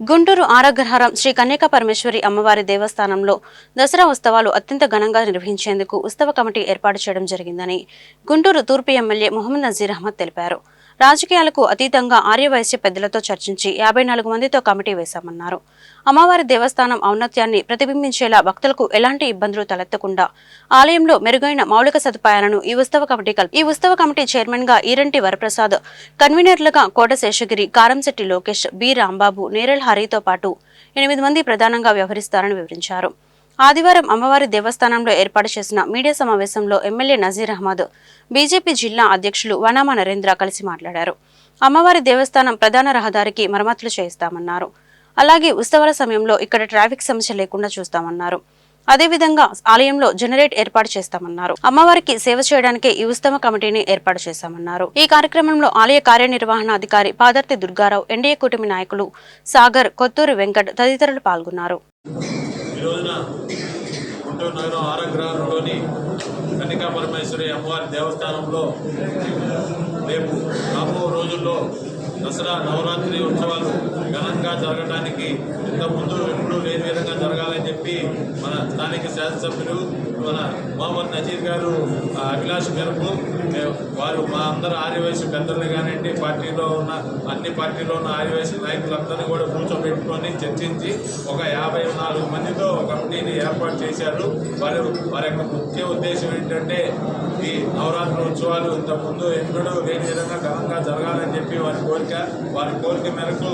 గుంటూరు ఆరగ్రహారం శ్రీ కన్యక పరమేశ్వరి అమ్మవారి దేవస్థానంలో దసరా ఉత్సవాలు అత్యంత ఘనంగా నిర్వహించేందుకు ఉత్సవ కమిటీ ఏర్పాటు చేయడం జరిగిందని గుంటూరు తూర్పు ఎమ్మెల్యే మొహమ్మద్ నజీర్ అహ్మద్ తెలిపారు. రాజకీయాలకు అతీతంగా ఆర్యవైశ్య పెద్దలతో చర్చించి యాభై నాలుగు మందితో కమిటీ వేశామన్నారు. అమ్మవారి దేవస్థానం ఔన్నత్యాన్ని ప్రతిబింబించేలా భక్తులకు ఎలాంటి ఇబ్బందులు తలెత్తకుండా ఆలయంలో మెరుగైన మౌలిక సదుపాయాలను ఈ ఉత్సవ కమిటీ కల్పి ఈ ఉత్సవ కమిటీ చైర్మన్గా ఈరంటి వరప్రసాద్ కన్వీనర్లుగా కోట శేషగిరి కారంశెట్టి లోకేష్ బి. రాంబాబు నేరల్ హరితో పాటు ఎనిమిది మంది ప్రధానంగా వ్యవహరిస్తారని వివరించారు. ఆదివారం అమ్మవారి దేవస్థానంలో ఏర్పాటు చేసిన మీడియా సమావేశంలో ఎమ్మెల్యే నజీర్ అహ్మద్ బీజేపీ జిల్లా అధ్యక్షులు వనామ నరేంద్ర కలిసి మాట్లాడారు. అమ్మవారి దేవస్థానం ప్రధాన రహదారికి మరమ్మతులు చేయిస్తామన్నారు. అలాగే ఉత్సవాల సమయంలో ఇక్కడ ట్రాఫిక్ సమస్య లేకుండా చూస్తామన్నారు. అదేవిధంగా ఆలయంలో జనరేట్ ఏర్పాటు చేస్తామన్నారు. అమ్మవారికి సేవ చేయడానికే ఈ ఉత్తమ కమిటీని ఏర్పాటు చేశామన్నారు. ఈ కార్యక్రమంలో ఆలయ కార్యనిర్వహణ అధికారి పాదర్తి దుర్గారావు ఎన్డీఏ కూటమి నాయకులు సాగర్ కొత్తూరు వెంకట్ తదితరులు పాల్గొన్నారు. ఈ రోజున గుంటూరు నగరం ఆరగ్రహంలోని కన్నికా పరమేశ్వరి అమ్మవారి దేవస్థానంలో రేపు రాబో రోజుల్లో దసరా నవరాత్రి ఉత్సవాలు ఘనంగా జరగడానికి ఇంతకుముందు ఎప్పుడూ లేని విధంగా జరగాలని చెప్పి మన స్థానిక శాసనసభ్యులు మన నజీర్ గారు ఆ అభిలాష మేరకు వారు మా అందరు ఆర్యవయసు పెద్దలు కానివ్వండి పార్టీలో ఉన్న అన్ని పార్టీలో ఉన్న ఆర్యవయసు నాయకులందరినీ కూడా కూర్చోబెట్టుకొని చర్చించి ఒక యాభై నాలుగు మందితో కమిటీని ఏర్పాటు చేశారు. వారు వారి యొక్క ముఖ్య ఉద్దేశం ఏంటంటే ఈ నవరాత్రి ఉత్సవాలు ఇంతకుముందు ఎన్నడూ లేని విధంగా ఘనంగా జరగాలని చెప్పి వారి కోరిక వారి కోరిక మేరకు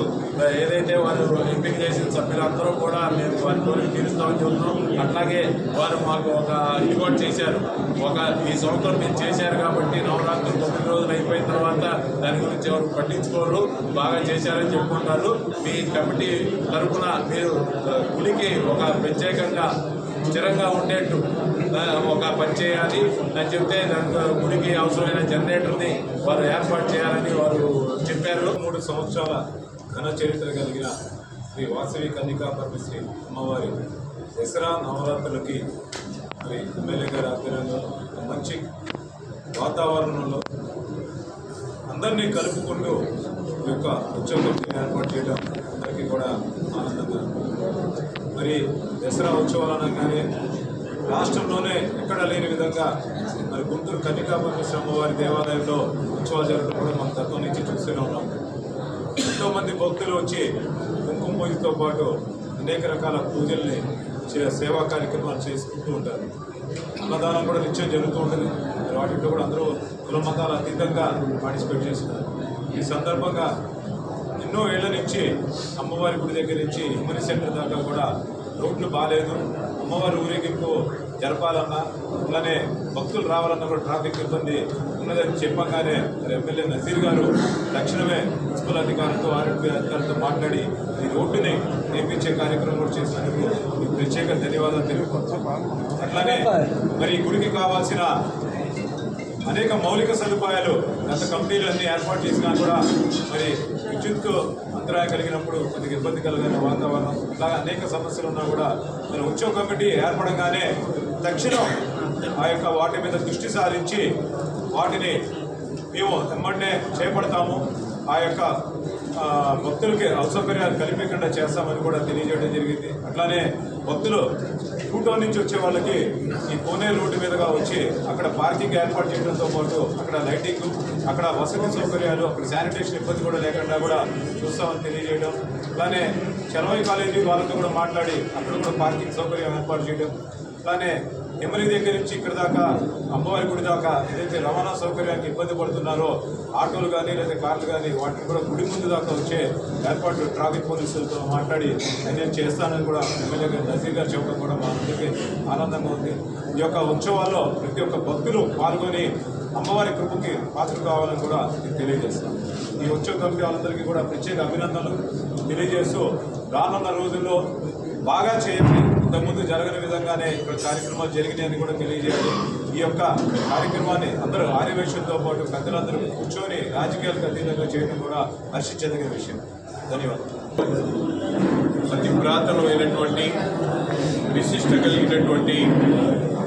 ఏదైతే వారు ఎంపిక చేసిన సభ్యులందరూ కూడా మేము వారి కోరిక తీరుస్తామని చెబుతున్నాం. అట్లాగే వారు మాకు ఒక ఇది చేశారు. చేశారు ఒక ఈ సంవత్సరం మీరు చేశారు కాబట్టి నవరాత్రి తొమ్మిది రోజులు అయిపోయిన తర్వాత దాని గురించి ఎవరు పట్టించుకోరు. బాగా చేశారని చెప్పుకుంటారు. మీ కమిటీ తరఫున మీరు గుడికి ఒక ప్రత్యేకంగా స్థిరంగా ఉండేట్టు ఒక పని చేయాలి. అని చెప్తే దానికి గుడికి అవసరమైన జనరేటర్ని వారు ఏర్పాటు చేయాలని వారు చెప్పారు. మూడు సంవత్సరాల ఘన చరిత్ర కలిగిన శ్రీ వాసవి కన్నికా పరమశ్రీ అమ్మవారి దసరా నవరాత్రులకి మరి ఎమ్మెల్యే గారి ఆధ్వర్యంలో మంచి వాతావరణంలో అందరినీ కలుపుకుంటూ ఈ యొక్క ఉత్సవం ఏర్పాటు చేయడం అందరికీ కూడా ఆనందంగా మరి దసరా ఉత్సవాలు అనగానే రాష్ట్రంలోనే ఎక్కడ లేని విధంగా మరి గుంటూరు కన్నికా పరమేశ్వర దేవాలయంలో ఉత్సవాలు జరగడం కూడా మనం తత్వం నుంచి చూస్తూనే ఉన్నాం. ఎంతోమంది భక్తులు వచ్చి కుంకుమ పూజతో పాటు అనేక రకాల పూజల్ని సేవా కార్యక్రమాలు చేసుకుంటూ ఉంటారు. అన్నదానం కూడా నిత్యం జరుగుతూ ఉంటుంది. వాటిలో కూడా అందరూ కుల మతాల అతీతంగా పార్టిసిపేట్ చేస్తున్నారు. ఈ సందర్భంగా ఎన్నో ఏళ్ళ నుంచి అమ్మవారి గుడి దగ్గర నుంచి హ్యూమన్ సెంటర్ దాకా కూడా రోడ్లు బాగాలేదు అమ్మవారి ఊరేగింపు జరపాలన్నా అలానే భక్తులు రావాలన్నా కూడా ట్రాఫిక్ ఇబ్బంది ఉన్నదని చెప్పగానే మరి ఎమ్మెల్యే నజీర్ గారు తక్షణమే మున్సిపల్ అధికారులతో ఆరోగ్య అధికారులతో మాట్లాడి ఈ రోడ్డుని నేర్పించే కార్యక్రమం కూడా చేసినందుకు మీకు ప్రత్యేక ధన్యవాదాలు తెలుపుకుంటున్నాం అట్లానే మరి గుడికి కావాల్సిన అనేక మౌలిక సదుపాయాలు గత కమిటీలు అన్ని ఏర్పాటు చేసినా కూడా మరి విద్యుత్ అంతరాయం కలిగినప్పుడు కొద్దిగా ఇబ్బంది కలిగిన వాతావరణం. ఇలా అనేక సమస్యలు ఉన్నా కూడా మన ఉద్యోగ కమిటీ ఏర్పడంగానే తక్షణం ఆ యొక్క వాటి మీద దృష్టి సారించి వాటిని మేము ఎమ్మటే చేపడతాము. ఆ యొక్క భక్తులకి అసౌకర్యాలు కల్పించకుండా చేస్తామని కూడా తెలియజేయడం జరిగింది. అట్లానే భక్తులు టూటో నుంచి వచ్చే వాళ్ళకి ఈ కోనే రోడ్డు మీదుగా వచ్చి అక్కడ పార్కింగ్ ఏర్పాటు చేయడంతో పాటు అక్కడ లైటింగ్ అక్కడ వసతి సౌకర్యాలు అక్కడ శానిటేషన్ ఇబ్బంది కూడా లేకుండా కూడా చూస్తామని తెలియజేయడం అలానే చెరవై కాలేజీ వాళ్ళతో కూడా మాట్లాడి అక్కడ కూడా పార్కింగ్ సౌకర్యం ఏర్పాటు చేయడం అలానే ఎమ్మెల్యే దగ్గర నుంచి ఇక్కడ దాకా అమ్మవారి గుడి దాకా ఏదైతే రవాణా సౌకర్యానికి ఇబ్బంది పడుతున్నారో ఆటోలు కానీ లేదా కార్లు కానీ వాటిని కూడా గుడి ముందు దాకా వచ్చే ఏర్పాట్లు ట్రాఫిక్ పోలీసులతో మాట్లాడి నేను చేస్తానని కూడా ఎమ్మెల్యే గారు నజీర్ గారు చెప్పడం కూడా మా అందరికీ ఆనందంగా ఉంది. ఈ యొక్క ఉత్సవాల్లో ప్రతి ఒక్క భక్తులు పాల్గొని అమ్మవారి కృపకి పాత్ర కావాలని కూడా తెలియజేస్తాను. ఈ ఉత్సవ కమిటీ వాళ్ళందరికీ కూడా ప్రత్యేక అభినందనలు తెలియజేస్తూ రానున్న రోజుల్లో బాగా చేయాలి ఇంతకుముందు జరగని విధంగానే ఇక్కడ కార్యక్రమాలు జరిగినాయని కూడా తెలియజేయాలి. ఈ యొక్క కార్యక్రమాన్ని అందరూ ఆర్యవేషంతో పాటు పెద్దలందరూ కూర్చొని రాజకీయాలకు అతీతంగా చేయడం కూడా హర్షించదగిన విషయం. ధన్యవాదాలు. అతి పురాతనమైనటువంటి విశిష్ట కలిగినటువంటి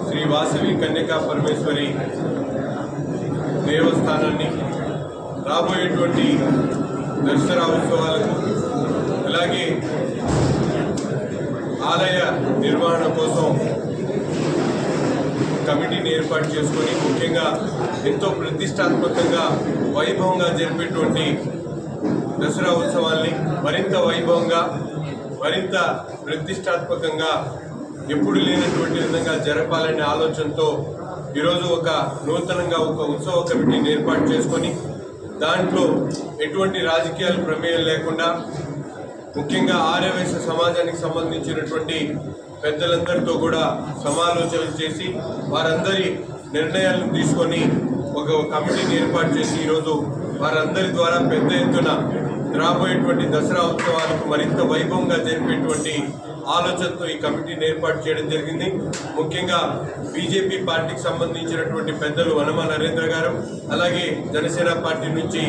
శ్రీ వాసవి కన్యకా పరమేశ్వరి దేవస్థానాన్ని రాబోయేటువంటి దసరా ఉత్సవాలకు అలాగే ఆలయ నిర్వహణ కోసం కమిటీని ఏర్పాటు చేసుకొని ముఖ్యంగా ఎంతో ప్రతిష్టాత్మకంగా వైభవంగా జరిపేటువంటి దసరా ఉత్సవాల్ని మరింత వైభవంగా మరింత ప్రతిష్టాత్మకంగా ఎప్పుడు లేనటువంటి విధంగా జరపాలనే ఆలోచనతో ఈరోజు ఒక నూతనంగా ఒక ఉత్సవ కమిటీని ఏర్పాటు చేసుకొని దాంట్లో ఎటువంటి రాజకీయాలు ప్రమేయం లేకుండా ముఖ్యంగా ఆర్యవైశ్య సమాజానికి సంబంధించినటువంటి పెద్దలందరితో కూడా సమాలోచనలు చేసి వారందరి నిర్ణయాలను తీసుకొని ఒక కమిటీని ఏర్పాటు చేసి ఈరోజు వారందరి ద్వారా పెద్ద ఎత్తున రాబోయేటువంటి దసరా ఉత్సవాలకు మరింత వైభవంగా జరిపేటువంటి ఆలోచనతో ఈ కమిటీని ఏర్పాటు చేయడం జరిగింది. ముఖ్యంగా బీజేపీ పార్టీకి సంబంధించినటువంటి పెద్దలు వనమ నరేంద్ర గారు అలాగే జనసేన పార్టీ నుంచి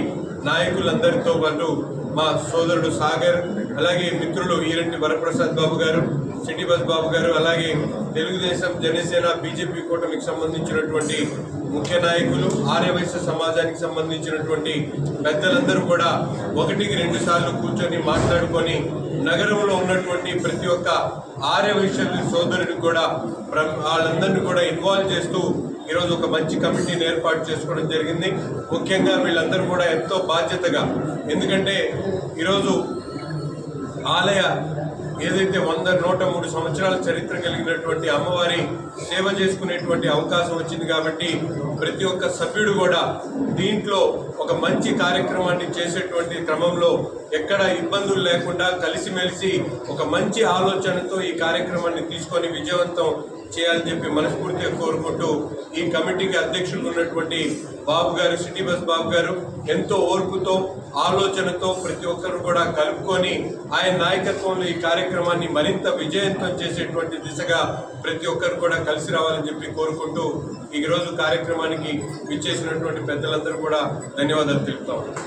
నాయకులందరితో పాటు మా సోదరుడు సాగర్ అలాగే మిత్రులు ఈరెంటి వరప్రసాద్ బాబు గారు సిటీ బస్ బాబు గారు అలాగే తెలుగుదేశం జనసేన బీజేపీ కూటమికి సంబంధించినటువంటి ముఖ్య నాయకులు ఆర్యవైశ్య సమాజానికి సంబంధించినటువంటి పెద్దలందరూ కూడా ఒకటికి రెండు సార్లు కూర్చొని మాట్లాడుకొని నగరంలో ఉన్నటువంటి ప్రతి ఒక్క ఆర్యవైశ్యుల సోదరుడికి కూడా ప్ర- వాళ్ళందరినీ కూడా ఇన్వాల్వ్ చేస్తూ ఈరోజు ఒక మంచి కమిటీని ఏర్పాటు చేసుకోవడం జరిగింది. ముఖ్యంగా వీళ్ళందరూ కూడా ఎంతో బాధ్యతగా. ఎందుకంటే ఈరోజు ఆలయ ఏదైతే వంద నూట మూడు సంవత్సరాల చరిత్ర కలిగినటువంటి అమ్మవారి సేవ చేసుకునేటువంటి అవకాశం వచ్చింది కాబట్టి ప్రతి ఒక్క సభ్యుడు కూడా దీంట్లో ఒక మంచి కార్యక్రమాన్ని చేసేటువంటి క్రమంలో ఎక్కడ ఇబ్బందులు లేకుండా కలిసిమెలిసి ఒక మంచి ఆలోచనతో ఈ కార్యక్రమాన్ని తీసుకొని విజయవంతం చేయాలని చెప్పి మనస్ఫూర్తిగా కోరుకుంటూ ఈ కమిటీకి అధ్యక్షులు ఉన్నటువంటి బాబు గారు సిటీ బస్ బాబు గారు ఎంతో ఓర్పుతో ఆలోచనతో ప్రతి ఒక్కరు కూడా కలుపుకొని ఆయన నాయకత్వంలో ఈ కార్యక్రమాన్ని మరింత విజయవంతం చేసేటువంటి దిశగా ప్రతి ఒక్కరు కూడా కలిసి రావాలని చెప్పి కోరుకుంటూ ఈ రోజు కార్యక్రమానికి విచ్చేసినటువంటి పెద్దలందరూ కూడా ధన్యవాదాలు తెలుపుతాం.